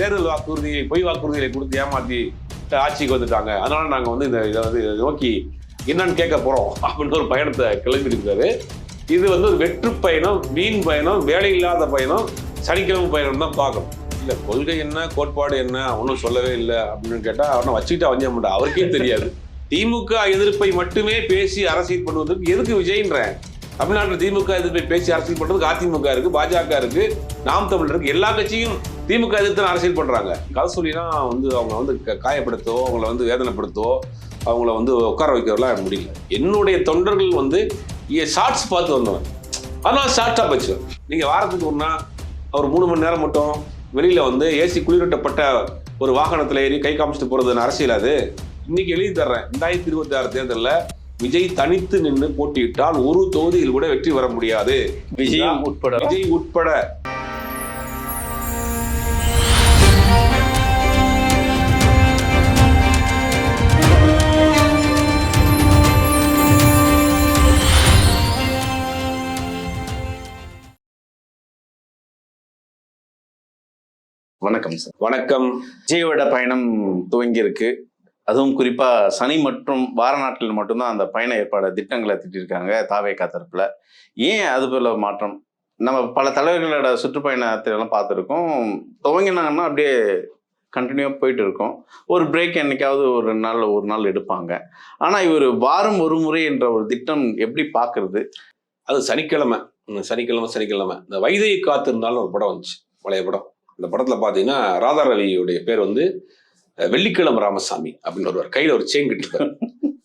தேர்தல் வாக்குறுதியை பொய் வாக்குறுதிகளை கொடுத்து ஏமாத்தி ஆட்சிக்கு வந்துட்டாங்க. அதனால நாங்கள் வந்து இந்த இதை வந்து நோக்கி என்னன்னு கேட்க போகிறோம் அப்படின்னு ஒரு பயணத்தை கிளம்பியிருக்காரு இது வந்து ஒரு வெற்று பயணம் மீன் பயணம் வேலை இல்லாத பயணம் சனிக்கிழமை பயணம் தான் பார்க்கணும். இல்லை கொள்கை என்ன கோட்பாடு என்ன ஒன்றும் சொல்லவே இல்லை அப்படின்னு கேட்டால் அவனை வச்சுக்கிட்டு வஞ்ச மாட்டான் அவருக்கே தெரியாது. திமுக எதிர்ப்பை மட்டுமே பேசி அரசியல் பண்ணுவதற்கு எதுக்கு விஜய்ன்றேன்? தமிழ்நாட்டில் திமுக எதிர்ப்பை பேசி அரசியல் பண்றதுக்கு அதிமுக இருக்கு பாஜக இருக்கு நாம் தமிழ் இருக்கு எல்லா கட்சியும் திமுக எதிர்த்து அரசியல் பண்றாங்க. கதை வந்து அவங்க வந்து க- காயப்படுத்தவோ அவங்கள வந்து வேதனைப்படுத்தோ அவங்கள வந்து உட்கார வைக்கிறதுலாம் முடியல. என்னுடைய தொண்டர்கள் வந்து ஷார்ட்ஸ் பார்த்து வந்தவன். ஆனால் ஷார்ட்டாக வச்சுருவேன் நீங்கள் வாரத்துக்கு ஒன்றா ஒரு மூணு மணி நேரம் மட்டும் வெளியில் வந்து ஏசி குளிரூட்டப்பட்ட ஒரு வாகனத்தில் ஏறி கை காமிச்சிட்டு போகிறது அரசியல் அது. இன்னைக்கு எழுதி தர்றேன். ரெண்டாயிரத்தி இருபத்தி ஆறு தேர்தலில் விஜய் தனித்து நின்று போட்டியிட்டால் ஒரு தொகுதியில் கூட வெற்றி பெற முடியாது. விஜயம் உட்பட. விஜய் உட்பட. வணக்கம் சார் வணக்கம். விஜயோட பயணம் துவங்கி இருக்கு அதுவும் குறிப்பாக சனி மற்றும் வார நாட்களில் மட்டும்தான் அந்த பயண ஏற்பாடு திட்டங்களை திட்டிருக்காங்க தாவேக்கா தரப்புல. ஏன் அது போல மாற்றம்? நம்ம பல தலைவர்களோட சுற்றுப்பயணத்தை எல்லாம் பார்த்துருக்கோம். துவங்கினாங்கன்னா அப்படியே கண்டினியூவாக போயிட்டு இருக்கோம் ஒரு பிரேக் என்னைக்காவது ஒரு நாள் ஒரு நாள் எடுப்பாங்க. ஆனால் இவர் வாரம் ஒரு முறை என்ற ஒரு திட்டம் எப்படி பார்க்குறது? அது சனிக்கிழமை. சனிக்கிழமை சனிக்கிழமை. இந்த வைதையை காத்திருந்தாலும் ஒரு படம் வந்துச்சு. பழைய படம். அந்த படத்தில் பார்த்தீங்கன்னா ராதா ரவியுடைய பேர் வந்து வெள்ளிக்கிழமை ராமசாமி அப்படின்னு வருவார். கையில ஒரு செயின் கட்டிருப்பார்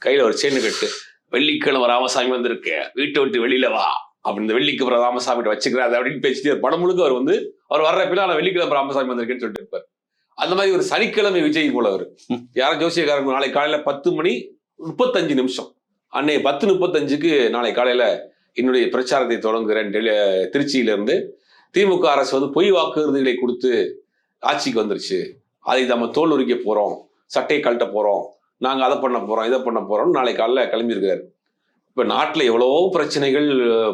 கையில ஒரு செயின் கட்டு. வெள்ளிக்கிழமை ராமசாமி வந்திருக்கு. வீட்டை விட்டு வெளியில வா. அப்படி இந்த வெள்ளிக்கிழமை ராமசாமி வச்சுக்கிறாரு அப்படின்னு பேசிட்டு படம் முழுக்க அவர் வந்து அவர் வர்ற பிள்ளை நான் வெள்ளிக்கிழமை ராமசாமி வந்திருக்கேன்னு சொல்லிட்டு இருப்பார். அந்த மாதிரி ஒரு சனிக்கிழமை விஜய் போல அவர். யாரும் ஜோசியக்காரங்க நாளை காலையில பத்து மணி முப்பத்தஞ்சு நிமிஷம். அன்னை பத்து முப்பத்தஞ்சுக்கு நாளை காலையில என்னுடைய பிரச்சாரத்தை தொடங்குகிறேன். டெல்லி திருச்சியில இருந்து திமுக அரசு வந்து பொய் வாக்குறுதிகளை கொடுத்து ஆட்சிக்கு வந்துருச்சு. அதை நம்ம தோல் உரிக்க போகிறோம் சட்டையை கழட்ட போகிறோம் நாங்கள் அதை பண்ண போகிறோம் இதை பண்ண போகிறோம்னு நாளை காலைல கிளம்பியிருக்காரு. இப்போ நாட்டில் எவ்வளவோ பிரச்சனைகள்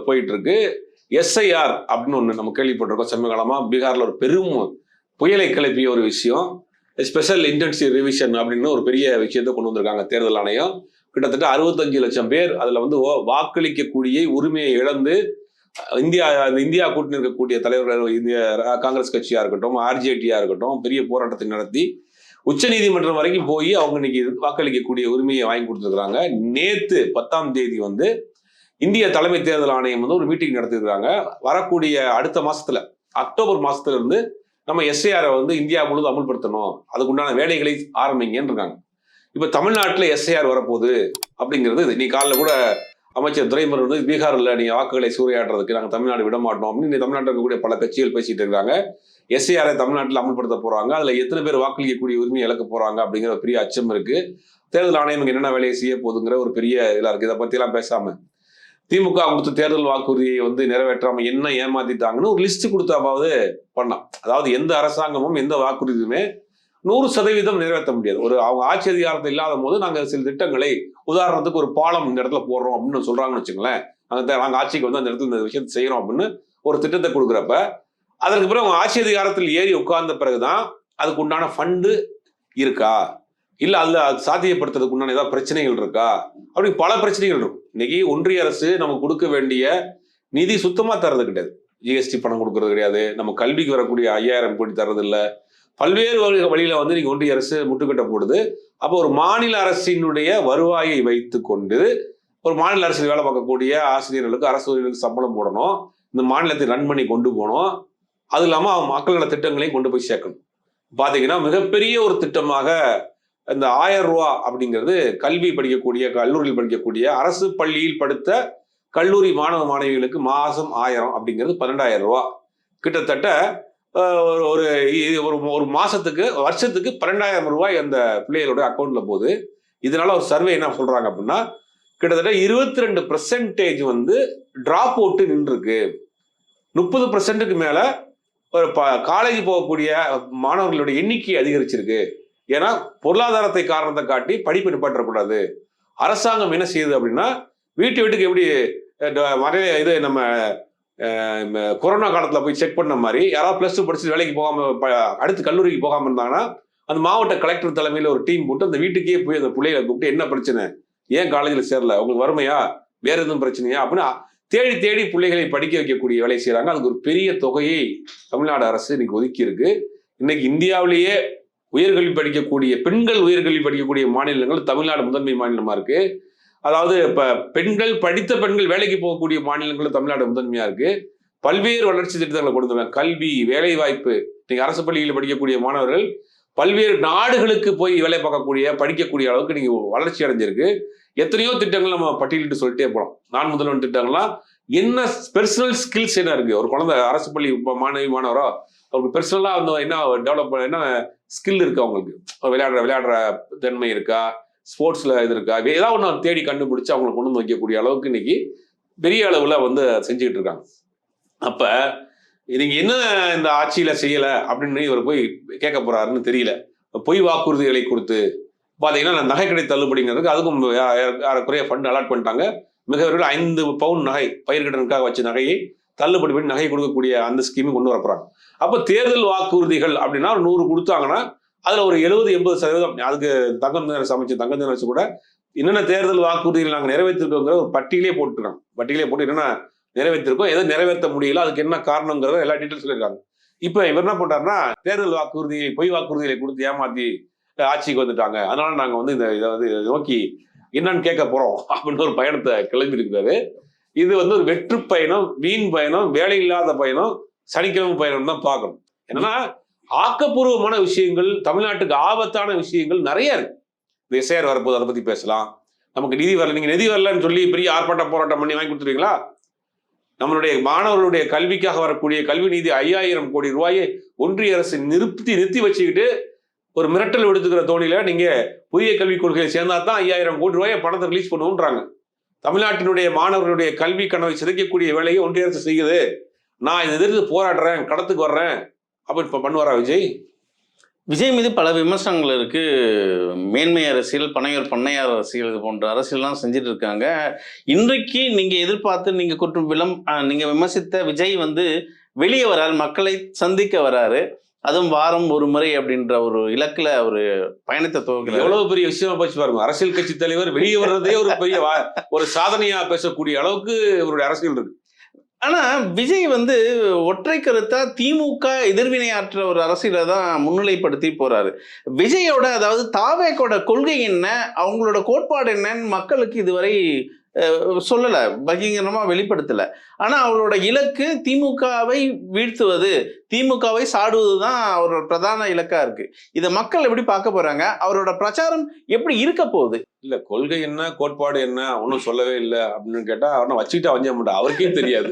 போயிட்டுருக்கு. எஸ்ஐஆர் அப்படின்னு ஒன்று நம்ம கேள்விப்பட்டிருக்கோம். சமீபகாலமா பீகாரில் ஒரு பெரும் புயலை கிளப்பிய ஒரு விஷயம். ஸ்பெஷல் இன்டென்சிவ் ரிவிஷன் அப்படின்னு ஒரு பெரிய விஷயத்தை கொண்டு வந்திருக்காங்க தேர்தல் ஆணையம். கிட்டத்தட்ட அறுபத்தஞ்சு லட்சம் பேர் அதில் வந்து ஓ- வாக்களிக்கக்கூடிய உரிமையை இழந்து இந்தியா அந்த இந்தியா கூட்டணி இருக்கக்கூடிய தலைவர்கள் இந்திய காங்கிரஸ் கட்சியா இருக்கட்டும் ஆர்ஜேடியா இருக்கட்டும் பெரிய போராட்டத்தை நடத்தி உச்சநீதிமன்றம் வரைக்கும் போய் அவங்க இன்னைக்கு வாக்களிக்கக்கூடிய உரிமையை வாங்கி கொடுத்துருக்காங்க நேத்து பத்தாம் தேதி வந்து இந்திய தலைமை தேர்தல் ஆணையம் வந்து ஒரு மீட்டிங் நடத்திருக்காங்க வரக்கூடிய அடுத்த மாசத்துல அக்டோபர் மாசத்துல இருந்து நம்ம எஸ்ஐஆரை வந்து இந்தியா முழுவதும் அமல்படுத்தணும். அதுக்குண்டான வேலைகளை ஆரம்பிங்கன்னு இருக்காங்க இப்ப தமிழ்நாட்டுல எஸ்ஐஆர் வரப்போகுது அப்படிங்கிறது இது. நீ காலைல கூட அமைச்சர் துரைமுருகன் வந்து பீகாரில் நீங்கள் வாக்குகளை சூறையாடுறதுக்கு நாங்கள் தமிழ்நாடு விட மாட்டோம் அப்படின்னு தமிழ்நாட்டில் இருக்கக்கூடிய பல கட்சிகள் பேசிகிட்டு இருக்காங்க. எஸ்ஏஆரை தமிழ்நாட்டில் அமல்படுத்த போகிறாங்க அதில் எத்தனை பேர் வாக்களிக்கக்கூடிய உரிமை இழக்க போகிறாங்க அப்படிங்கிற ஒரு பெரிய அச்சம் இருக்குது தேர்தல் ஆணையம் என்னென்ன வேலையை செய்ய போகுதுங்கிற ஒரு பெரிய இதாக இருக்குது இதை பற்றிலாம் பேசாமல் திமுக கொடுத்த தேர்தல் வாக்குறுதியை வந்து நிறைவேற்றாமல் என்ன ஏமாத்திட்டாங்கன்னு ஒரு லிஸ்ட் கொடுத்தாவது பண்ணலாம். அதாவது எந்த அரசாங்கமும் எந்த வாக்குறுதியுமே நூறு சதவீதம் நிறைவேற்ற முடியாது. ஒரு அவங்க ஆட்சி அதிகாரத்தை இல்லாத போது நாங்கள் சில திட்டங்களை உதாரணத்துக்கு ஒரு பாலம் இந்த இடத்துல போடுறோம் அப்படின்னு சொல்றாங்கன்னு வச்சுங்களேன் அந்த நாங்கள் ஆட்சிக்கு வந்து அந்த இடத்துல இந்த விஷயத்தை செய்யறோம் அப்படின்னு ஒரு திட்டத்தை கொடுக்குறப்ப அதற்கு பிறகு அவங்க ஆட்சி அதிகாரத்தில் ஏறி உட்கார்ந்த பிறகுதான் அதுக்கு உண்டான ஃபண்டு இருக்கா? இல்லை அதில் அது சாத்தியப்படுத்துறதுக்கு உண்டான ஏதாவது பிரச்சனைகள் இருக்கா? அப்படி பல பிரச்சனைகள் இருக்கும். இன்னைக்கு ஒன்றிய அரசு நமக்கு கொடுக்க வேண்டிய நிதி சுத்தமாக தர்றது கிடையாது. ஜிஎஸ்டி பணம் கொடுக்கறது கிடையாது. நம்ம கல்விக்கு வரக்கூடிய ஐயாயிரம் கோடி தர்றது இல்லை பல்வேறு வழி- வழியில் வந்து நீங்கள் ஒன்றிய அரசு முட்டுக்கட்ட போடுது. அப்போ ஒரு மாநில அரசினுடைய வருவாயை வைத்து கொண்டு ஒரு மாநில அரசு வேலை பார்க்கக்கூடிய ஆசிரியர்களுக்கு அரசு ஊழியர்களுக்கு சம்பளம் போடணும். இந்த மாநிலத்தை ரன் பண்ணி கொண்டு போகணும். அது இல்லாமல் அவங்க மக்கள் நல திட்டங்களையும் கொண்டு போய் சேர்க்கணும். பார்த்தீங்கன்னா மிகப்பெரிய ஒரு திட்டமாக இந்த ஆயிரம் ரூபா அப்படிங்கிறது கல்வி படிக்கக்கூடிய கல்லூரியில் படிக்கக்கூடிய அரசு பள்ளியில் படித்த கல்லூரி மாணவ மாணவிகளுக்கு மாதம் ஆயிரம் அப்படிங்கிறது பன்னெண்டாயிரம் ரூபா. கிட்டத்தட்ட ஒரு ஒரு ஒரு ஒரு மாதத்துக்கு வருஷத்துக்கு பன்னெண்டாயிரம் ரூபாய் அந்த பிள்ளைகளோட அக்கௌண்ட்ல போகுது. இதனால ஒரு சர்வே என்ன சொல்றாங்க அப்படின்னா கிட்டத்தட்ட இருபத்தி ரெண்டு பர்சன்டேஜ் வந்து டிராப் அவுட்டு நின்றுருக்கு. முப்பது பர்சன்ட்டுக்கு மேல ஒரு ப காலேஜ் போகக்கூடிய மாணவர்களுடைய எண்ணிக்கை அதிகரிச்சிருக்கு. ஏன்னா பொருளாதாரத்தை காரணத்தை காட்டி படிப்பு நிப்பாட்டக்கூடாது. அரசாங்கம் என்ன செய்யுது அப்படின்னா வீட்டு வீட்டுக்கு எப்படி மறைய இது நம்ம கொரோனா காலத்தில் போய் செக் பண்ண மாதிரி யாராவது ப்ளஸ் டூ படிச்சு வேலைக்கு போகாம அடுத்து கல்லூரிக்கு போகாம இருந்தாங்கன்னா அந்த மாவட்ட கலெக்டர் தலைமையில் ஒரு டீம் போட்டு அந்த வீட்டுக்கே போய் அந்த பிள்ளைகளை கூப்பிட்டு என்ன பிரச்சனை? ஏன் காலேஜில் சேரல? உங்களுக்கு வறுமையா? வேற எதுவும் பிரச்சனையா? அப்படின்னு தேடி தேடி பிள்ளைகளை படிக்க வைக்கக்கூடிய வேலை செய்கிறாங்க அதுக்கு ஒரு பெரிய தொகையை தமிழ்நாடு அரசு இன்னைக்கு ஒதுக்கி இருக்கு. இன்னைக்கு இந்தியாவிலேயே உயர்கல்வி படிக்கக்கூடிய பெண்கள் உயர்கல்வி படிக்கக்கூடிய மாநிலங்கள் தமிழ்நாடு முதன்மை மாநிலமா இருக்கு. அதாவது இப்போ பெண்கள் படித்த பெண்கள் வேலைக்கு போகக்கூடிய மாநிலங்களும் தமிழ்நாடு முதன்மையாக இருக்கு. பல்வேறு வளர்ச்சி திட்டங்களை கொண்டு வந்தாங்க கல்வி வேலை வாய்ப்பு இன்னைக்கு அரசு பள்ளியில் படிக்கக்கூடிய மாணவர்கள் பல்வேறு நாடுகளுக்கு போய் வேலை பார்க்கக்கூடிய படிக்கக்கூடிய அளவுக்கு நீங்க வளர்ச்சி அடைஞ்சிருக்கு. எத்தனையோ திட்டங்கள் நம்ம பட்டியலிட்டு சொல்லிட்டே போகலாம் நான் முதல்வன் திட்டங்கள்லாம் என்ன பெர்சனல் ஸ்கில்ஸ் என்ன இருக்கு? ஒரு குழந்தை அரசு பள்ளி மாணவி மாணவரோ? அவருக்கு பெர்சனலாக வந்து என்ன டெவலப் என்ன ஸ்கில் இருக்கு அவங்களுக்கு? விளையாடுற விளையாடுற தன்மை இருக்கா? ஸ்போர்ட்ஸில் இது இருக்கா? ஏதாவது ஒன்று தேடி கண்டுபிடிச்சு அவங்களை கொண்டு வந்து வைக்கக்கூடிய அளவுக்கு இன்னைக்கு பெரிய அளவில் வந்து செஞ்சுக்கிட்டு இருக்காங்க. அப்போ நீங்கள் என்ன இந்த ஆட்சியில் செய்யலை அப்படின்னு இவர் போய் கேட்க போகிறாருன்னு தெரியல. பொய் வாக்குறுதிகளை கொடுத்து பார்த்தீங்கன்னா நகை கடை தள்ளுபடிங்கிறதுக்கு அதுக்கும் யாரக்குறைய ஃபண்ட் அலாட் பண்ணிட்டாங்க. மிகவர்கள் ஐந்து பவுன் நகை பயிர்கடனுக்காக வச்ச நகையை தள்ளுபடி பண்ணி நகை கொடுக்கக்கூடிய அந்த ஸ்கீமை கொண்டு வரப்போறாங்க அப்போ தேர்தல் வாக்குறுதிகள் அப்படின்னா நூறு கொடுத்தாங்கன்னா அதுல ஒரு எழுபது எண்பது சதவீதம் அதுக்கு தங்கம் தினரசு அமைச்சர் தங்கம் தினரசு கூட என்னென்ன தேர்தல் வாக்குறுதிகள் நாங்கள் நிறைவேற்றிருக்கோங்கிற ஒரு பட்டியலே போட்டுருக்காங்க பட்டியலே போட்டு என்னென்ன நிறைவேற்றிருக்கோம் எதை நிறைவேற்ற முடியல அதுக்கு என்ன காரணங்கிறத எல்லா டீட்டெயில்ஸ் சொல்லியிருக்காங்க. இப்போ இவர் என்ன பண்றாருன்னா தேர்தல் வாக்குறுதியை பொய் வாக்குறுதிகளை கொடுத்து ஏமாத்தி ஆட்சிக்கு வந்துட்டாங்க. அதனால நாங்க வந்து இந்த இதை வந்து நோக்கி என்னன்னு கேட்க போறோம் அப்படின்னு ஒரு பயணத்தை கிளம்பி இருக்கிறாரு இது வந்து ஒரு வெற்று பயணம் வீண் பயணம் வேலை இல்லாத பயணம் சனிக்கிழமை பயணம் தான் பார்க்கணும். என்னன்னா ஆக்கப்பூர்வமான விஷயங்கள் தமிழ்நாட்டுக்கு ஆபத்தான விஷயங்கள் நிறைய இருக்கு. இந்த எஸ்ஐஆர் வரப்போது அதை பத்தி பேசலாம். நமக்கு நிதி வரல. நீங்க நிதி வரலன்னு சொல்லி பெரிய ஆர்ப்பாட்ட போராட்டம் பண்ணி வாங்கி கொடுத்துருவீங்களா? நம்மளுடைய மாணவர்களுடைய கல்விக்காக வரக்கூடிய கல்வி நிதி ஐயாயிரம் கோடி ரூபாயை ஒன்றிய அரசு நிறுத்தி நிறுத்தி வச்சுக்கிட்டு ஒரு மிரட்டல் விடுத்துக்கிற தோணியில நீங்க புதிய கல்விக் கொள்கையை சேர்ந்தா தான் ஐயாயிரம் கோடி ரூபாயை பணத்தை ரிலீஸ் பண்ணுவோன்றாங்க. தமிழ்நாட்டினுடைய மாணவர்களுடைய கல்வி கனவை சிதைக்கக்கூடிய வேலையை ஒன்றிய அரசு செய்யுது. நான் இதை எதிர்த்து போராடுறேன் கடத்துக்கு வர்றேன். அப்படி இப்ப பண்ணுவாரா விஜய்? விஜய் மீது பல விமர்சனங்கள் இருக்கு. மேன்மை அரசியல் பனையூர் பண்ணையார் அரசியல் இது போன்ற அரசியல்லாம் செஞ்சுட்டு இருக்காங்க. இன்றைக்கு நீங்க எதிர்பார்த்து நீங்க குற்றம் விளம் அஹ், நீங்க விமர்சித்த விஜய் வந்து வெளியே வரார் மக்களை சந்திக்க வராரு. அதுவும் வாரம் ஒரு முறை அப்படின்ற ஒரு இலக்குல ஒரு பயணத்தை துவக்கிறார். எவ்வளவு பெரிய விஷயமா போச்சு பாருங்க. அரசியல் கட்சி தலைவர் வெளியே வர்றதே ஒரு பெரிய ஒரு சாதனையா பேசக்கூடிய அளவுக்கு இவருடைய அரசியல் இருக்கு. ஆனா விஜய் வந்து ஒற்றை கருத்தா திமுக எதிர்வினையாற்ற ஒரு அரசியலை தான் முன்னிலைப்படுத்தி போறாரு. விஜயோட அதாவது தாவேக்கோட கொள்கை என்ன? அவங்களோட கோட்பாடு என்னன்னு மக்களுக்கு இதுவரை சொல்லலை சொல்லல வெளிப்படுத்தலை வெளிப்படுத்தல. ஆனா அவரோட இலக்கு திமுகவை வீழ்த்துவது திமுகவை சாடுவது தான் அவரோட பிரதான இலக்கா இருக்கு. இதை மக்கள் எப்படி பார்க்க போறாங்க? அவரோட பிரச்சாரம் எப்படி இருக்க போகுது? இல்ல கொள்கை என்ன கோட்பாடு என்ன ஒன்றும் சொல்லவே இல்லை அப்படின்னு கேட்டா அவனை வச்சுக்கிட்டா வஞ்ச மாட்டான். அவருக்கே தெரியாது.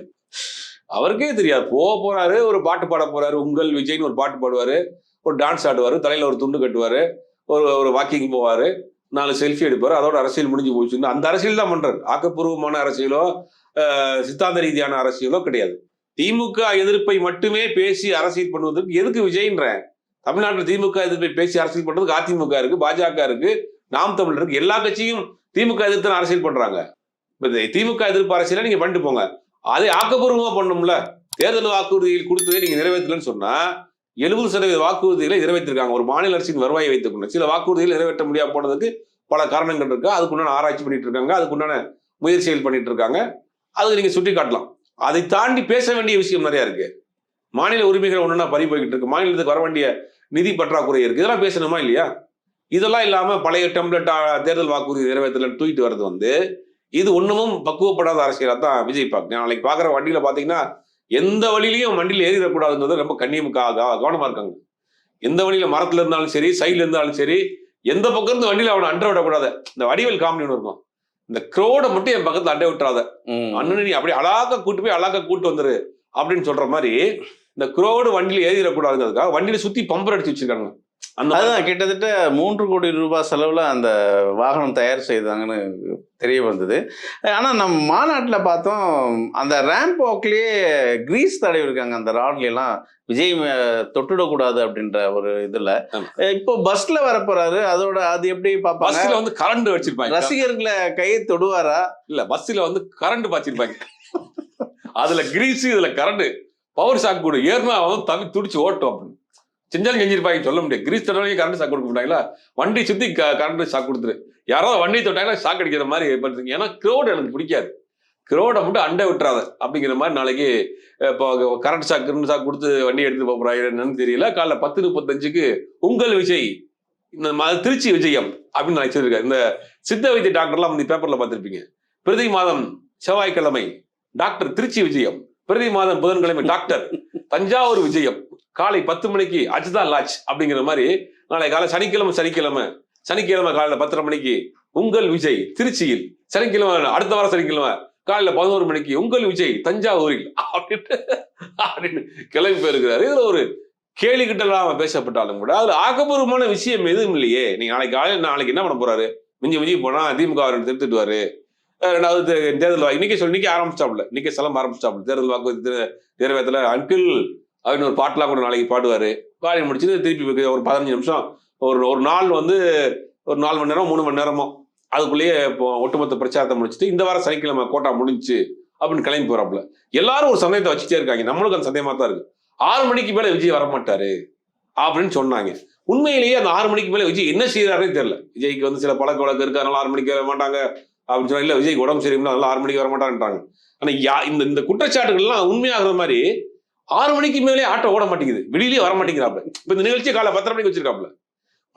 அவருக்கே தெரியாது. போக போறாரு ஒரு பாட்டு பாட போறாரு. உங்கள் விஜய்னு ஒரு பாட்டு பாடுவாரு. ஒரு டான்ஸ் ஆடுவாரு. தலையில ஒரு துண்டு கட்டுவாரு. ஒரு ஒரு வாக்கிங் போவாரு. நாலு செல்ஃபி எடுப்பாரு. அதோட அரசியல் முடிஞ்சு போச்சுன்னு அந்த அரசியல் தான் பண்றாரு. ஆக்கப்பூர்வமான அரசியலோ ஆஹ், சித்தாந்த ரீதியான அரசியலோ கிடையாது. திமுக எதிர்ப்பை மட்டுமே பேசி அரசியல் பண்ணுவதற்கு எதுக்கு விஜய்ன்றேன் தமிழ்நாட்டில் திமுக எதிர்ப்பை பேசி அரசியல் பண்றதுக்கு அதிமுக இருக்கு பாஜக இருக்கு நாம் தமிழ் இருக்கு. எல்லா கட்சியும் திமுக எதிர்த்து அரசியல் பண்றாங்க. இப்ப திமுக எதிர்ப்பு அரசியல நீங்க பண்ணிட்டு போங்க. அதை ஆக்கப்பூர்வமாக பண்ணும்ல. தேர்தல் வாக்குறுதியில் கொடுத்ததை நீங்கள் நிறைவேற்றலன்னு சொன்னால் எழுபது சதவீத வாக்குறுதிகளை நிறைவேற்றிருக்காங்க. ஒரு மாநில அரசின் வருவாயை வைத்துக் கொண்டு சில வாக்குறுதிகள் நிறைவேற்ற முடியாம போனதுக்கு பல காரணங்கள் இருக்கு. அதுக்குண்டான ஆராய்ச்சி பண்ணிட்டு இருக்காங்க. அதுக்குண்டான முயற்சிகள் பண்ணிட்டு இருக்காங்க. அதுக்கு நீங்க சுட்டி காட்டலாம். அதை தாண்டி பேச வேண்டிய விஷயம் நிறைய இருக்கு. மாநில உரிமைகள் ஒன்றுனா பறி போய்கிட்டு இருக்கு. மாநிலத்துக்கு வர வேண்டிய நிதி பற்றாக்குறை இருக்கு. இதெல்லாம் பேசணுமா இல்லையா? இதெல்லாம் இல்லாம பழைய டெம்ப்ளெட் தேர்தல் வாக்குறுதி நிறைவேற்றல தூக்கிட்டு வர்றது வந்து இது ஒண்ணுமும் பக்குவப்படாத அரசியலா. தான் விஜய் பார்க்க நாளைக்கு பாக்குற வண்டியில பாத்தீங்கன்னா எந்த வழியிலையும் வண்டியில ஏறிடக்கூடாதுன்றது ரொம்ப கண்ணியம் கா- கா- கவனமா இருக்காங்க. எந்த வழியில மரத்துல இருந்தாலும் சரி சைடுல இருந்தாலும் சரி எந்த பக்கம் இருந்து வண்டியில அவனை அண்டை விடக்கூடாது. இந்த வடிவேல் காமெடி ஒன்று இருக்கும். இந்த க்ரோட மட்டும் என் பக்கத்துல அண்டை விட்டுறாத. அண்ணன் நீ அப்படியே அழகா கூட்டு போய் அழகா கூட்டு வந்துரு அப்படின்னு சொல்ற மாதிரி இந்த க்ரோடு வண்டியில ஏறிடக்கூடாதுங்கிறதுக்காக வண்டியில சுத்தி பம்பர் அடிச்சு வச்சிருக்காங்க. அந்த அதுதான் கிட்டத்தட்ட மூன்று கோடி ரூபாய் செலவுல அந்த வாகனம் தயார் செய்தாங்கன்னு தெரிய வந்தது. ஆனா நம்ம மாநாட்டுல பார்த்தோம் அந்த ரேம்ப் வாக்லயே கிரீஸ் தடவி இருக்காங்க அந்த ராட்ல எல்லாம் விஜய் தொட்டுடக்கூடாது அப்படின்ற ஒரு இதுல. இப்போ பஸ்ல வர போறாரு அதோட அது எப்படி பார்ப்பாங்க? பஸ்ல வந்து கரண்ட் வச்சிருப்பாங்க. ரசிகர்களை கையை தொடுவாரா? இல்ல பஸ்ல வந்து கரண்ட் பாய்ச்சிருப்பாங்க. அதுல கிரீஸ் இதுல கரண்ட் பவர் ஷாக் கொடு. ஏறினா அவன் தவி துடிச்சு ஓட்டும் அப்படின்னு. செஞ்சாலும் கெஞ்சிருப்பாங்க சொல்ல முடியாது. கிரீஸ் தடவை கரண்ட் ஷாக் கொடுக்க மாட்டாங்களா? வண்டி சுத்தி கரண்ட் ஷாக் கொடுத்துரு. யாராவது வண்டி தொட்டாங்களா ஷாக் அடிக்கிற மாதிரி பண்ணுறீங்க ஏன்னா க்ரௌட் எனக்கு பிடிக்காது. க்ரௌடை மட்டும் அண்டை விட்டுறாத. அப்படிங்கிற மாதிரி நாளைக்கு இப்போ கரண்ட் ஷாக் கரண்ட் ஷாக் கொடுத்து வண்டி எடுத்து போறாங்க என்னன்னு தெரியல. காலைல பத்து முப்பத்தஞ்சுக்கு உங்கள் விஜய் இந்த திருச்சி விஜயம் அப்படின்னு நான் வச்சிருக்கேன். இந்த சித்த வைத்திய டாக்டர்லாம் வந்து பேப்பர்ல பார்த்துருப்பீங்க. பிரதி மாதம் செவ்வாய்க்கிழமை டாக்டர் திருச்சி விஜயம். பிரதி மாதம் புதன்கிழமை டாக்டர் தஞ்சாவூர் விஜயம். காலை பத்து மணிக்கு அஜிதா லாட்ஜ் அப்படிங்கிற மாதிரி நாளை காலை சனிக்கிழமை சனிக்கிழமை. சனிக்கிழமை காலையில பத்தரை மணிக்கு உங்கள் விஜய் திருச்சியில். சனிக்கிழமை அடுத்த வாரம் சனிக்கிழமை. காலையில பதினோரு மணிக்கு உங்கள் விஜய் தஞ்சாவூரில். அப்படின்னு அப்படின்னு கிளம்பி போயிருக்கிறாரு. இதுல ஒரு கேலி கிட்டலாம் பேசப்பட்டாலும் கூட அதுல ஆக்கப்பூர்வமான விஷயம் எதுவும் இல்லையே. நீங்க நாளைக்கு காலையில் நாளைக்கு என்ன பண்ண போறாரு? மிஞ்சி மிஞ்சி போனா திமுக அவர் திருத்துட்டுவாரு ரெண்டாவது தேர்தல் வாக்கு இன்னைக்கு சொல்லி இன்னைக்கு ஆரம்பிச்சாப்ல இன்னைக்கு சிலம்பு ஆரம்பிச்சாப்ல தேர்தல் வாக்கு நிறைவேற்றல அன்பில் அப்படின்னு ஒரு பாட்டெலாம் கூட நாளைக்கு பாடுவார். பாடி முடிச்சுட்டு திருப்பி ஒரு பதினஞ்சு நிமிஷம் ஒரு ஒரு நாள் வந்து ஒரு நாலு மணி நேரம் மூணு மணி நேரமோ அதுக்குள்ளேயே இப்போ ஒட்டுமொத்த பிரச்சாரத்தை முடிச்சுட்டு இந்த வாரம் சனிக்கிழமை கோட்டா முடிஞ்சுச்சு அப்படின்னு கிளம்பி போறாப்புல. எல்லாரும் ஒரு சந்தேகத்தை வச்சுட்டே இருக்காங்க. நம்மளுக்கு அந்த சந்தேகமா தான் இருக்கு. ஆறு மணிக்கு மேல விஜய் வரமாட்டாரு அப்படின்னு சொன்னாங்க. உண்மையிலேயே அந்த ஆறு மணிக்கு மேல விஜய் என்ன செய்யறாருன்னு தெரியல. விஜய்க்கு வந்து சில பழக்க வழக்கம் இருக்கு. அதனால ஆறு மணிக்கு வர மாட்டாங்க அப்படின்னு சொன்னா இல்ல விஜய்க்கு உடம்பு சரியில்லை அதனால ஆறு மணிக்கு வர மாட்டாங்கன்றாங்க ஆனா யா இந்த இந்த குற்றச்சாட்டுகள்லாம் உண்மையாகிற மாதிரி ஆறு மணிக்கு மேலே ஆட்டோ ஓட மாட்டேங்குது. வெளியிலேயே வர மாட்டேங்கிறாப்ல. இப்போ இந்த நிகழ்ச்சி காலை பத்தரை மணிக்கு வச்சிருக்காப்ல.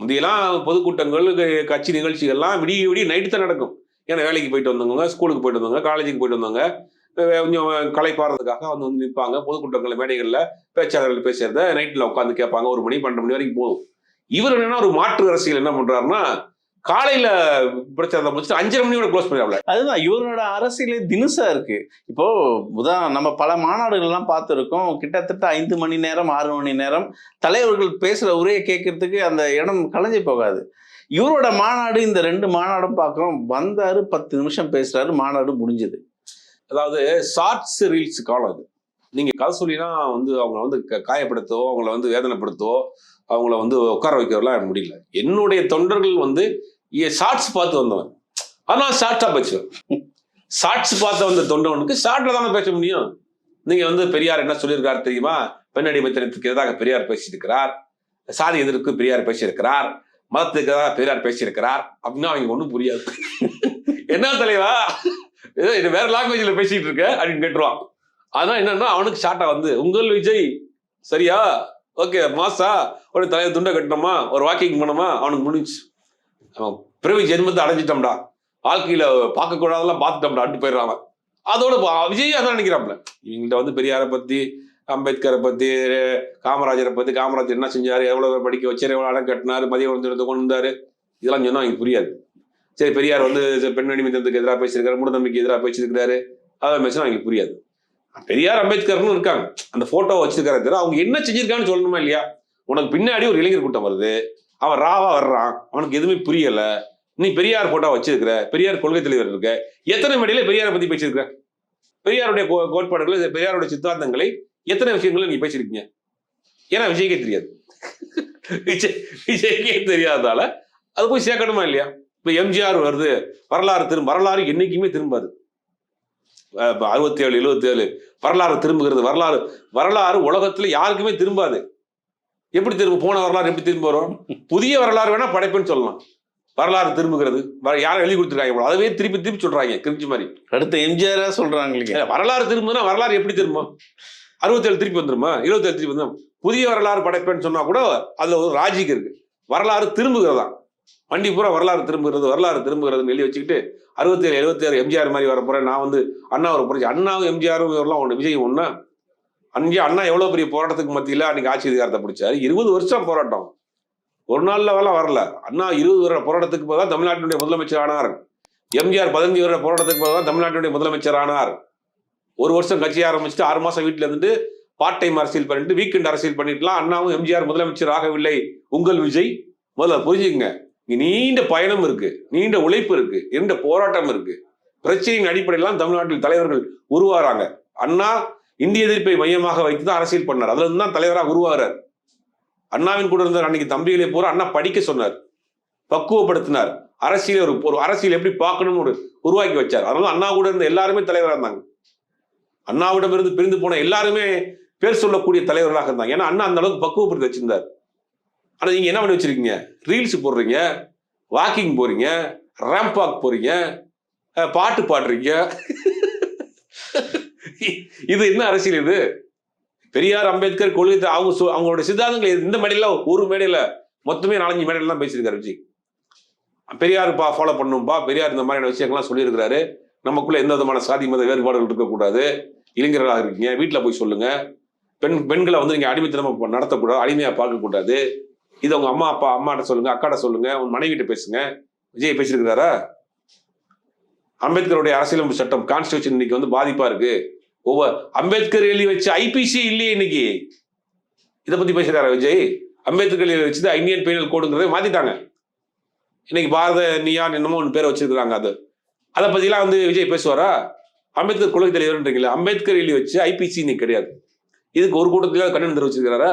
முந்தையெல்லாம் பொதுக்கூட்டங்கள் கட்சி நிகழ்ச்சிகள்லாம் விடிய விடிய நைட்டு தான் நடக்கும். ஏன்னா வேலைக்கு போயிட்டு வந்தவங்க ஸ்கூலுக்கு போயிட்டு வந்தவங்க காலேஜுக்கு போயிட்டு வந்தவங்க கொஞ்சம் கொஞ்சம் களைப்பாடுறதுக்காக வந்து வந்து நிற்பாங்க. பொதுக்கூட்டங்கள் மேடைகளில் பேச்சாளர்கள் பேசுறத நைட்டில் உட்காந்து கேட்பாங்க. ஒரு மணி பன்னெண்டு மணி வரைக்கும் போகும் இவர் என்னன்னா ஒரு மாற்று அரசியல் என்ன பண்றாருன்னா காலையில பிரச்சாரத்தை முடிச்சுட்டு அஞ்சரை மணியோட க்ளோஸ் பண்ணிடுறாப்ல அதுதான் இவரோட அரசியலே தினுசா இருக்கு. இப்போ உதா நம்ம பல மாநாடுகள்லாம் பார்த்துருக்கோம். கிட்டத்தட்ட ஐந்து மணி நேரம் ஆறு மணி நேரம் தலைவர்கள் பேசுற உரையை கேட்கறதுக்கு அந்த இடம் கலைஞ்சு போகாது. இவரோட மாநாடு இந்த ரெண்டு மாநாடும் பார்க்குறோம். வந்தாரு பத்து நிமிஷம் பேசுறாரு மாநாடு முடிஞ்சது. அதாவது ஷார்ட்ஸ் ரீல்ஸ் காலம் அது. நீங்க கதை சொல்லினா வந்து அவங்கள வந்து காயப்படுத்தவோ அவங்கள வந்து வேதனைப்படுத்தவோ அவங்கள வந்து உட்கார வைக்கிறதுலாம் எனக்கு முடியல. என்னுடைய தொண்டர்கள் வந்து ஷார்ட்ஸ் பார்த்து வந்தவன். ஆனால் ஷார்ட்டாக பேசுவேன் ஷார்ட்ஸ் பார்த்து வந்த தொண்டவனுக்கு ஷார்ட்டில் தானே பேச முடியும். நீங்கள் வந்து பெரியார் என்ன சொல்லியிருக்காரு தெரியுமா? பெண்ணடி அடிமைத்தனத்துக்கு எதிராக பெரியார் பேசியிருக்கிறார். சாதி எதிர்க்கு பெரியார் பேசியிருக்கிறார். மதத்துக்கு எதிராக பெரியார் பேசியிருக்கிறார். அப்படின்னா அவங்க ஒன்றும் புரியாது. என்ன தலைவா? ஏதோ இது வேற லாங்குவேஜில் பேசிட்டு இருக்க அப்படின்னு கேட்டுருவான். அதனால் என்னன்னா அவனுக்கு ஷார்ட்டாக வந்து உங்கள் விஜய் சரியா? ஓகே மாசா ஒரு தலையை துண்டை கட்டணுமா ஒரு வாக்கிங் பண்ணோமா அவனுக்கு முடிஞ்சு அவன் பிறவி ஜென்மத்தை அடைஞ்சிட்டோம்டா. வாழ்க்கையில பார்க்கக்கூடாதெல்லாம் பார்த்துட்டோம்டா அட்டு போயிடுறான் அதோட பா- விஜய் அதான் நினைக்கிறாப்ல இவங்கள்ட்ட வந்து பெரியாரை பத்தி அம்பேத்கரை பத்தி காமராஜரை பத்தி காமராஜர் என்ன செஞ்சாரு எவ்வளவு படிக்க வச்சாரு எவ்வளவு அடம் கட்டினாரு மதிய உணர்ந்து கொண்டு வந்தாரு இதெல்லாம் சொன்னா அவங்களுக்கு புரியாது. சரி பெரியார் வந்து பெண் அடிமைத்தனத்துக்கு எதிராக பேசியிருக்காரு மூடநம்பிக்கை எதிராக பேசியிருக்கிறாரு அதை பேசினா அவங்களுக்கு புரியாது. பெரியார் அம்பேத்கர்னு இருக்காங்க. அந்த போட்டோ வச்சிருக்காரு தவிர அவங்க என்ன செஞ்சிருக்கான்னு சொல்லணுமா இல்லையா? உனக்கு பின்னாடி ஒரு இளைஞர் கூட்டம் வருது. அவன் ராவா வர்றான். அவனுக்கு எதுவுமே புரியல. நீ பெரியார் போட்டோ வச்சிருக்கிற. பெரியார் கொள்கை தலைவர் இருக்க. எத்தனை மேடையில பெரியாரை பத்தி பேசியிருக்கிற? பெரியாருடைய கோ- கோட்பாடுகளை பெரியாருடைய சித்தாந்தங்களை எத்தனை விஷயங்களும் நீ பேசியிருக்கீங்க? ஏன்னா விஜய்க்கே தெரியாது. விஜய் விஜய்க்கே தெரியாததால அது போய் சேர்க்கணுமா இல்லையா? இப்ப எம்ஜிஆர் வருது. வரலாறு திரும்ப வரலாறு என்னைக்குமே திரும்பாது. அறுபத்தி ஏழு எழுபத்தி ஏழு வரலாறு திரும்புகிறது. வரலாறு வரலாறு உலகத்துல யாருக்குமே திரும்பாது. எப்படி திரும்ப போன வரலாறு எப்படி திரும்ப வரும்? புதிய வரலாறு வேணா படைப்புன்னு சொல்லலாம். வரலாறு திரும்புகிறது. யாரும் எழுதி கொடுத்துருக்காங்க. அதுவே திருப்பி திருப்பி சொல்றாங்க கிரிஞ்சு மாதிரி. அடுத்த எம்ஜிஆரா சொல்றாங்க வரலாறு திரும்புனா வரலாறு எப்படி திரும்பும்? அறுபத்தேழு திருப்பி வந்துருமா? இருபத்தேழு திருப்பி வந்துடும் புதிய வரலாறு படைப்பேன்னு சொன்னா கூட அதுல ஒரு லாஜிக் இருக்கு. வரலாறு திரும்புகிறதா? வண்டி பூரா வரலாறு திரும்புகிறது வரலாறு திரும்புகிறதுன்னு எழுதி வச்சுக்கிட்டு அறுபத்தேழு எழுபத்தேழு எம்ஜிஆர் மாதிரி வர போகிறேன் நான் வந்து அண்ணா ஒரு புரட்சி அண்ணாவும் எம்ஜிஆரும் இவரெல்லாம் ஒன்று விஜய் ஒன்று அங்கே அண்ணா எவ்வளோ பெரிய போராட்டத்துக்கு மத்தியில் அன்னைக்கு ஆட்சி அதிகாரத்தை பிடிச்சாரு. இருபது வருஷம் போராட்டம். ஒரு நாளில் வேலை வரல. அண்ணா இருபது வருட போராட்டத்துக்கு போது தான் தமிழ்நாட்டினுடைய முதலமைச்சர் ஆனார். எம்ஜிஆர் பதினஞ்சு வருட போராட்டத்துக்கு போது தான் தமிழ்நாட்டினுடைய முதலமைச்சர் ஆனார். ஒரு வருஷம் கட்சி ஆரம்பிச்சுட்டு ஆறு மாதம் வீட்டில் இருந்துட்டு பார்ட் டைம் அரசியல் பண்ணிட்டு வீக்கெண்ட் அரசியல் பண்ணிட்டுலாம் அண்ணாவும் எம்ஜிஆர் முதலமைச்சர் ஆகவில்லை. உங்கள் விஜய் முதல்ல புரிஞ்சுங்க நீண்ட பயணம் இருக்கு நீண்ட உழைப்பு இருக்கு நீண்ட போராட்டம் இருக்கு. பிரச்சனையின் அடிப்படையிலாம் தமிழ்நாட்டில் தலைவர்கள் உருவாகிறாங்க அண்ணா இந்திய எதிர்ப்பை மையமாக வைத்து தான் அரசியல் பண்ணார். அதுல இருந்து தான் தலைவராக உருவாகிறார். அண்ணாவின் கூட இருந்த அன்னைக்கு தம்பிகளை பூரா அண்ணா படிக்க சொன்னார். பக்குவப்படுத்தினார். அரசியல் ஒரு ஒரு அரசியல் எப்படி பார்க்கணும்னு ஒரு உருவாக்கி வச்சார். அதனால அண்ணா கூட இருந்த எல்லாருமே தலைவராக இருந்தாங்க. அண்ணாவிடம் இருந்து பிரிந்து போன எல்லாருமே பேர் சொல்லக்கூடிய தலைவர்களாக இருந்தாங்க. ஏன்னா அண்ணா அந்த அளவுக்கு பக்குவப்படுத்தி வச்சிருந்தார். ஆனால் நீங்கள் என்ன பண்ணி வச்சிருக்கீங்க? ரீல்ஸ் போடுறீங்க வாக்கிங் போகிறீங்க ரேம்ப் வாக் போகிறீங்க பாட்டு பாடுறீங்க. இது என்ன அரசியல் இது? பெரியார் அம்பேத்கர் கொள்கை அவங்க சொ- அவங்களோட சித்தாந்தங்கள் இந்த மேடையில் ஒரு மேடையில் மொத்தமே நாலஞ்சு மேடையில் தான் பேசியிருக்காரு விஜய். பெரியார் பா ஃபாலோ பண்ணும்பா. பெரியார் இந்த மாதிரியான விஷயங்கள்லாம் சொல்லியிருக்கிறாரு. நமக்குள்ள எந்த விதமான சாதி மத வேறுபாடுகள் இருக்கக்கூடாது. இளைஞர்களாக இருக்கீங்க. வீட்டில் போய் சொல்லுங்க. பெண் பெண்களை வந்து நீங்கள் அடிமைத்தனமாக நடத்தக்கூடாது அடிமையாக பார்க்கக்கூடாது. இது உங்க அம்மா அப்பா அம்மாட்ட சொல்லுங்க அக்காட்ட சொல்லுங்க உன் மனைவிட்ட பேசுங்க. விஜய் பேசியிருக்கிறாரா? அம்பேத்கருடைய அரசியலமைப்பு சட்டம் கான்ஸ்டியூஷன் இன்னைக்கு வந்து பாதிப்பா இருக்கு. ஒவ்வொரு அம்பேத்கர் எழுதி வச்சு ஐபிசி இல்லையே இன்னைக்கு. இதை பத்தி பேசுறாரு விஜய்? அம்பேத்கர் எழுதி வச்சு இந்தியன் பீனல் கோடுங்கிறத மாத்திட்டாங்க. இன்னைக்கு பாரத நியான் என்னமோ ஒன்று பேரை வச்சிருக்கிறாங்க அது. அதை பத்திலாம் வந்து விஜய் பேசுவாரா? அம்பேத்கர் கொள்கை தலைவர்ன்றீங்களா அம்பேத்கர் எழுதி வச்சு ஐபிசி இன்னைக்கு கிடையாது. இதுக்கு ஒரு கூட்டத்தில் கண்டனம் தெரிவிச்சிருக்கிறாரா?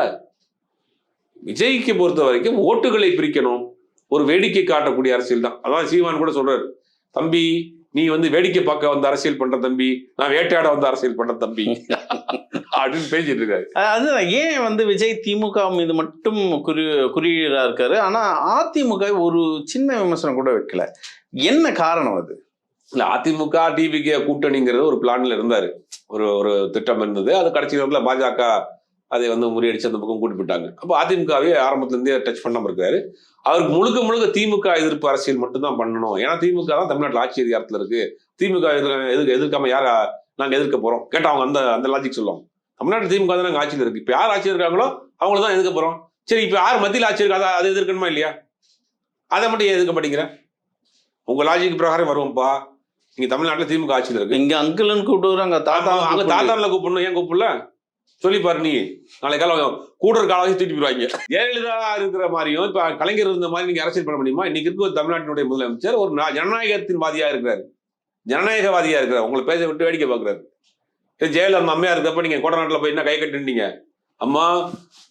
விஜய்க்கு பொறுத்த வரைக்கும் ஓட்டுகளை பிரிக்கணும். ஒரு வேடிக்கை காட்டக்கூடிய அரசியல் தான். அதான் சீமான் கூட சொல்றாரு. தம்பி நீ வந்து வேடிக்கை பார்க்க வந்த அரசியல் பண்ற தம்பி நான் வேட்டையாட வந்த அரசியல் பண்ற தம்பி. அப்படின்னு பேசிட்டு இருக்காரு. அதுதான் ஏன் வந்து விஜய் திமுக மீது மட்டும் குறி குறியீடா இருக்காரு? ஆனா அதிமுக ஒரு சின்ன விமர்சனம் கூட வைக்கல. என்ன காரணம் அது? இல்ல அதிமுக டிவிகே கூட்டணிங்கிறது ஒரு பிளான்ல இருந்தாரு. ஒரு ஒரு திட்டம் இருந்தது. அது கடைசி நேரத்தில் பாஜக அதை வந்து முறியடிச்சு அந்த பக்கம் கூட்டி போட்டாங்க அப்போ அதிமுகவே ஆரம்பத்துல இருந்தே டச் பண்ணாம இருக்காரு. அவருக்கு முழுக்க முழுக்க திமுக எதிர்ப்பு அரசியல் மட்டும்தான் பண்ணணும். ஏன்னா திமுக தான் தமிழ்நாட்டில் ஆட்சி அதிகாரத்துல இருக்கு. திமுக எதிர்க்க எதிர்க்க எதிர்க்காம யார நாங்க எதிர்க்க போறோம்? கேட்டா அவங்க அந்த அந்த லாஜிக் சொல்லுவாங்க. தமிழ்நாட்டு திமுக தான் நாங்க ஆட்சியில் இருக்கு. இப்ப யார் ஆட்சியில் இருக்காங்களோ அவங்கள தான் எதிர்க்க போறோம். சரி இப்ப யார் மத்தியில் ஆட்சி இருக்கா? அதை- எதிர்க்கணுமா இல்லையா? அதை மட்டும் ஏன் எதிர்க்க மாட்டேங்கிற? உங்க லாஜிக் பிரகாரம் வருவோம்ப்பா. இங்க தமிழ்நாட்டுல திமுக ஆட்சியில் இருக்கு. இங்க அங்கிள்னு கூப்பிடுறாங்க தாத்தா ஆமா, அங்க தாத்தால கூப்பிடணும். ஏன் கூப்பிடல? சொல்லி பாரு நீ நாளை காலம் கூடுற காலம் தூட்டி போயிடுவாங்க ஜெயலலிதா இருக்கிற மாதிரியும் இப்ப கலைஞர் இருந்த மாதிரி நீங்க அரசியல் பண்ண முடியுமா? இன்னைக்கு இருக்க ஒரு தமிழ்நாட்டினுடைய முதலமைச்சர் ஒரு நா- ஜனநாயகத்தின் வாதியா இருக்கிறாரு. ஜனநாயகவாதியா இருக்கிறார். உங்களை பேச விட்டு வேடிக்கை பாக்குறாரு. ஜெயலலிதா அந்த அம்மையா இருக்கப்ப நீங்க கொடநாட்டுல போய் என்ன கை கட்டுனீங்க அம்மா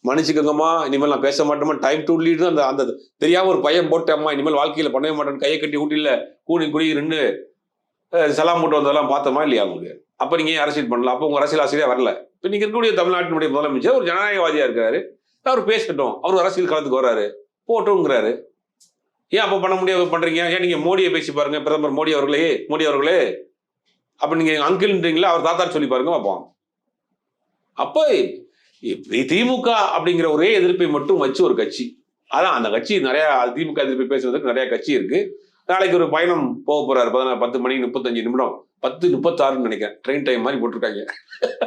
மன்னிச்சுக்கோங்கம்மா. இனிமேல் நான் பேச மாட்டோமா டைம் டு லீடு அந்த அந்த தெரியாம ஒரு பையன் போட்டு அம்மா இனிமேல் வாழ்க்கையில பண்ணவே மாட்டேன் கையை கட்டி ஊட்டில கூடி குடி நின்று சலாம் போட்டு வந்ததெல்லாம் பார்த்தோமா இல்லையா உங்களுக்கு? அப்ப நீங்க ஏன் அரசியல் பண்ணலாம் அப்போ உங்க அரசியல் ஆசிரியர் வரல. இப்போ நீங்கள் இருக்கக்கூடிய தமிழ்நாட்டினுடைய முதலமைச்சர் ஒரு ஜனநாயகவாதியாக இருக்காரு. அவர் பேசட்டும். அவர் அரசியல் காலத்துக்கு வர்றாரு. போட்டோங்கிறாரு. ஏன் அப்போ பண்ண முடியாது? பண்ணுறீங்க ஏன் நீங்கள் மோடியை பேசி பாருங்க. பிரதமர் மோடி அவர்களே மோடி அவர்களே. அப்ப நீங்கள் அங்கிள்ன்றீங்களா? அவர் தாத்தான்னு சொல்லி பாருங்க பார்ப்போம். அப்போ திமுக அப்படிங்கிற ஒரே எதிர்ப்பை மட்டும் வச்சு ஒரு கட்சி. அதான் அந்த கட்சி நிறையா திமுக எதிர்ப்பை பேசுறதுக்கு நிறையா கட்சி இருக்குது நாளைக்கு ஒரு பயணம் போக போறாரு. பதினா பத்து மணி முப்பத்தஞ்சு நிமிடம். பத்து முப்பத்தாறுன்னு நினைக்கிறேன். ட்ரெயின் டைம் மாதிரி போட்டிருக்காங்க.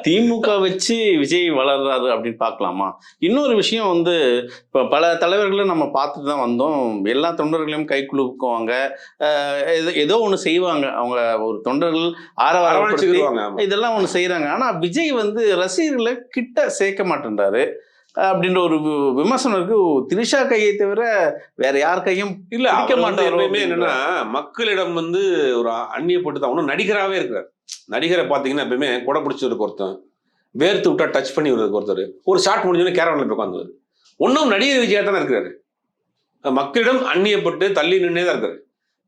திமுக வச்சு விஜய் வளர்றாரு அப்படின்னு பார்க்கலாமா? இன்னொரு விஷயம் வந்து இப்போ பல தலைவர்களை நம்ம பார்த்துட்டு தான் வந்தோம். எல்லா தொண்டர்களையும் கை குலுக்குவாங்க. அஹ் ஏதோ- ஒன்று செய்வாங்க. அவங்க ஒரு தொண்டர்கள் ஆமா. இதெல்லாம் ஒன்று செய்கிறாங்க ஆனால் விஜய் வந்து ரசிகர்களை கிட்ட சேர்க்க மாட்டேன்றாரு. அப்படின்ற ஒரு விமர்சனம் இருக்கு திரிஷா கையை தவிர வேற யார் கையும் இல்ல மாட்டாரோ எப்பயுமே என்னன்னா மக்களிடம் வந்து ஒரு அந்நியப்பட்டு தான். ஒன்றும் நடிகராகவே இருக்கிறார் நடிகரை பார்த்தீங்கன்னா எப்பயுமே கொடை பிடிச்சவருக்கு ஒருத்தன் வேர்த்து விட்டா டச் பண்ணி விடுறதுக்கு ஒருத்தர். ஒரு ஷாட் முடிஞ்சோடனே கேரவனில் போய் உட்காந்துவார் ஒன்றும் நடிகர் விஜயா தானே இருக்கிறாரு மக்களிடம் அந்நியப்பட்டு தள்ளி நின்னே தான் இருக்காரு.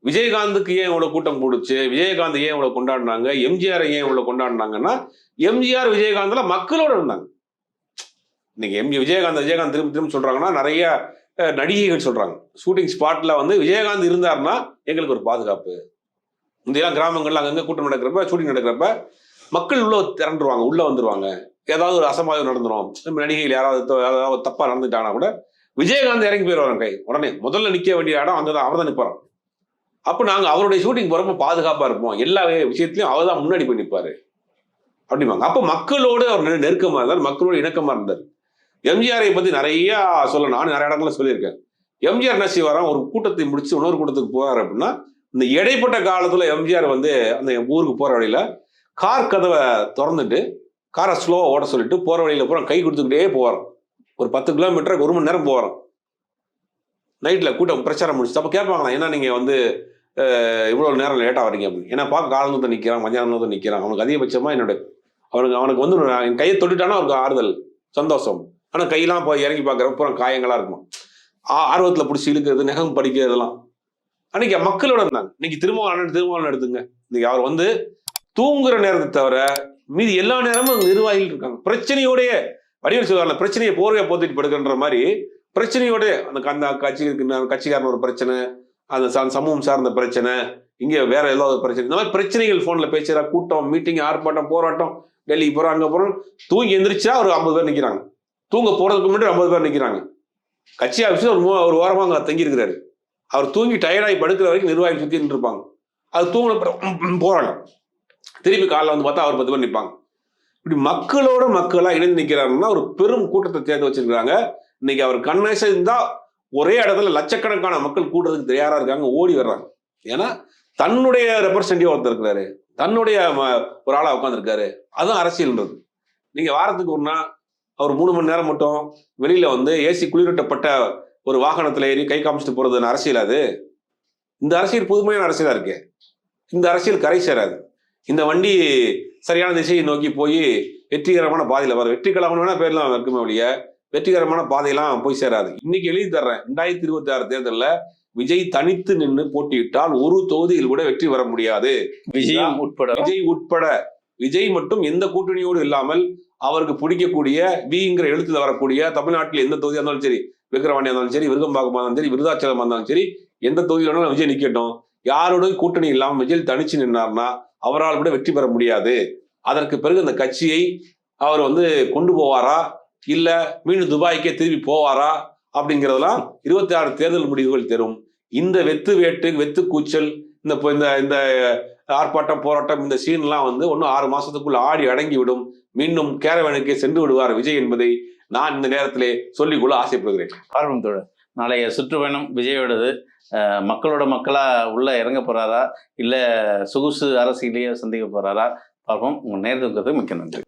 விஜயகாந்துக்கு ஏன் இவ்வளவு கூட்டம் கூடுச்சு விஜயகாந்த் ஏன் இவ்வளவு கொண்டாடினாங்க? எம்ஜிஆர் ஏன் இவ்வளவு கொண்டாடினாங்கன்னா எம்ஜிஆர் விஜயகாந்த்ல மக்களோட இருந்தாங்க. இன்னைக்கு எம்ஜி விஜயகாந்த் விஜயகாந்த் திரும்ப திரும்ப சொல்றாங்கன்னா நிறைய நடிகைகள் சொல்றாங்க. ஷூட்டிங் ஸ்பாட்ல வந்து விஜயகாந்த் இருந்தாருன்னா எங்களுக்கு ஒரு பாதுகாப்பு. முந்தையெல்லாம் கிராமங்கள்ல அங்கங்க கூட்டம் நடக்கிறப்ப ஷூட்டிங் நடக்கிறப்ப மக்கள் உள்ள திரண்டுருவாங்க உள்ள வந்துருவாங்க. ஏதாவது ஒரு அசம்பாவிதம் நடந்துரும். நடிகைகள் யாராவது ஏதாவது தப்பா நடந்துட்டாங்கன்னா கூட விஜயகாந்த் இறங்கி போயிடுவாங்க கை உடனே முதல்ல நிக்க வேண்டிய இடம் அங்கதான் அவர் தான் நிற்பாராம் அப்போ நாங்கள் அவருடைய ஷூட்டிங் போகிறப்ப பாதுகாப்பாக இருப்போம். எல்லா விஷயத்துலையும் அவர் தான் முன்னாடி போய் நிற்பாரு அப்படிம்பாங்க. அப்போ மக்களோடு அவர் நெ- இருந்தார் மக்களோடு இணக்கமாக இருந்தார். எம்ஜிஆரை பத்தி நிறைய சொல்ல நானும் நிறைய இடங்களில் சொல்லியிருக்கேன். எம்ஜிஆர் என்ன செய்வாராம்? ஒரு கூட்டத்தை முடிச்சு இன்னொரு கூட்டத்துக்கு போறாரு அப்படின்னா இந்த இடைப்பட்ட காலத்துல எம்ஜிஆர் வந்து அந்த ஊருக்கு போற வழியில கார் கதவை திறந்துட்டு காரை ஸ்லோவாக ஓட சொல்லிட்டு போற வழியில பூரா கை கொடுத்துக்கிட்டே போவாராம். ஒரு பத்து கிலோமீட்டருக்கு ஒரு மணி நேரம் போவாராம். நைட்டில் கூட்டம் பிரச்சாரம் முடிச்சு அப்போ கேட்பாங்களா ஏன்னா நீங்க வந்து இவ்வளோ நேரம் லேட்டாக வரீங்க? அப்படின்னு. ஏன்னா பார்க்க காலந்து நிற்கிறான் மஞ்சள் நிற்கிறான் அவனுக்கு அதிகபட்சமாக என்னோட அவனுக்கு அவனுக்கு வந்து நான் என் கையை தொட்டுட்டானா அவருக்கு ஆறுதல் சந்தோஷம். ஆனால் கையெல்லாம் போய் இறங்கி பார்க்குறப்ப பூரா காயங்களாக இருக்கும். ஆ- பிடிச்சி இழுக்கிறது நெகம் படிக்கிறதெல்லாம். அன்னைக்கு மக்களோட இருந்தாங்க. இன்னைக்கு திருமாவளவன் திருமாவளவன் எடுத்துங்க. இன்னைக்கு அவர் வந்து தூங்குற நேரத்தை தவிர மீதி எல்லா நேரமும் நிர்வாகிகள் இருக்காங்க. பிரச்சனையோடைய வடிவல் சொல்லுவாங்க பிரச்சனையை போர்வையை போத்திட்டு படுக்கின்ற மாதிரி பிரச்சனையோட அந்த அந்த கட்சி கட்சிக்காரன் ஒரு பிரச்சனை அந்த சமூகம் சார்ந்த பிரச்சனை இங்கே வேற ஏதாவது பிரச்சனை. இந்த மாதிரி பிரச்சனைகள் ஃபோனில் பேசுகிறா கூட்டம் மீட்டிங் ஆர்ப்பாட்டம் போராட்டம் டெல்லிக்கு போகிறோம் அங்கே போகிறோம் தூங்கி எந்திரிச்சா ஒரு ஐம்பது பேர் நிற்கிறாங்க தூங்க போறதுக்கு முன்னாடி ஐம்பது பேர் நிற்கிறாங்க கட்சி ஆஃபீஸில் ஒரு மூ- ஒரு வாரமா அங்கே தங்கியிருக்கிறாரு. அவர் தூங்கி டயர்டாகி படுக்கிற வரைக்கும் நிர்வாகி சுற்றி நின்றுருப்பாங்க அது தூங்கின போகிறாங்க திருப்பி காலைல வந்து பார்த்தா அவர் பத்து பேர் நிற்பாங்க இப்படி மக்களோட மக்களாக இணைந்து நிற்கிறாருன்னா ஒரு பெரும் கூட்டத்தை தேர்ந்து வச்சிருக்கிறாங்க. இன்னைக்கு அவர் கண்ணேச இருந்தால் ஒரே இடத்துல லட்சக்கணக்கான மக்கள் கூட்டத்துக்கு தயாராக இருக்காங்க. ஓடி வர்றாங்க. ஏன்னா தன்னுடைய ரெப்ரசன்டேட்டிவ் ஒருத்தர் இருக்கிறாரு. தன்னுடைய ம- ஒரு ஆளாக உட்காந்துருக்காரு அதுதான் அரசியல்ன்றது. நீங்கள் வாரத்துக்கு ஒரு நாள் அவர் மூணு மணி நேரம் மட்டும் வெளியில வந்து ஏசி குளிரூட்டப்பட்ட ஒரு வாகனத்துல ஏறி கை காமிச்சிட்டு போறது அரசியல் அது? இந்த அரசியல் புதுமையான அரசியலா இருக்கு. இந்த அரசியல் கரை சேராது. இந்த வண்டி சரியான திசையை நோக்கி போய் வெற்றிகரமான பாதையில வர வெற்றிகரமான வேணா பேர்லாம் இருக்குமே ஒழிய வெற்றிகரமான பாதையெல்லாம் போய் சேராது. இன்னைக்கு எழுதி தர்றேன். ரெண்டாயிரத்தி இருபத்தி ஆறு தேர்தலில் விஜய் தனித்து நின்று போட்டியிட்டால் ஒரு தொகுதியில் கூட வெற்றி பெற முடியாது. விஜயம் உட்பட. விஜய் உட்பட. விஜய் மட்டும் எந்த கூட்டணியோடு இல்லாமல் அவருக்கு பிடிக்கக்கூடிய விங்கிற எழுத்துல வரக்கூடிய தமிழ்நாட்டில் எந்த தொகுதியாக இருந்தாலும் சரி விக்ரவாணியாக இருந்தாலும் சரி விருகம்பாக்கமாக இருந்தாலும் சரி விருதாச்சலமாக இருந்தாலும் சரி எந்த தொகுதியில் வேணாலும் விஜய் நிற்கட்டும் யாரோட கூட்டணி இல்லாமல் விஜய் தனிச்சு நின்னார்னா அவரால் கூட வெற்றி பெற முடியாது. அதற்கு பிறகு அந்த கட்சியை அவர் வந்து கொண்டு போவாரா? இல்லை மீண்டும் துபாய்க்கே திரும்பி போவாரா? அப்படிங்கிறதெல்லாம் இருபத்தி ஆறு தேர்தல் முடிவுகள் தரும். இந்த வெத்து வேட்டு வெத்து கூச்சல் இந்த இந்த இந்த ஆர்ப்பாட்டம் போராட்டம் இந்த சீன்லாம் வந்து ஒன்றும் ஆறு மாசத்துக்குள்ள ஆடி அடங்கி விடும் மீண்டும் கேரவனுக்கே சென்று விடுவார் விஜய் என்பதை நான் இந்த நேரத்திலே சொல்லிக்கொள்ள ஆசைப்படுகிறேன். ஆர்வம் தோழர் நாளைய சுற்றுப்பயணம் விஜயோடது. மக்களோட மக்களா உள்ள இறங்க போறாரா? இல்ல சொகுசு அரசியலையே சந்திக்க போறாரா? பார்ப்போம். உங்க நேரத்துக்கு மிக்க நன்றி.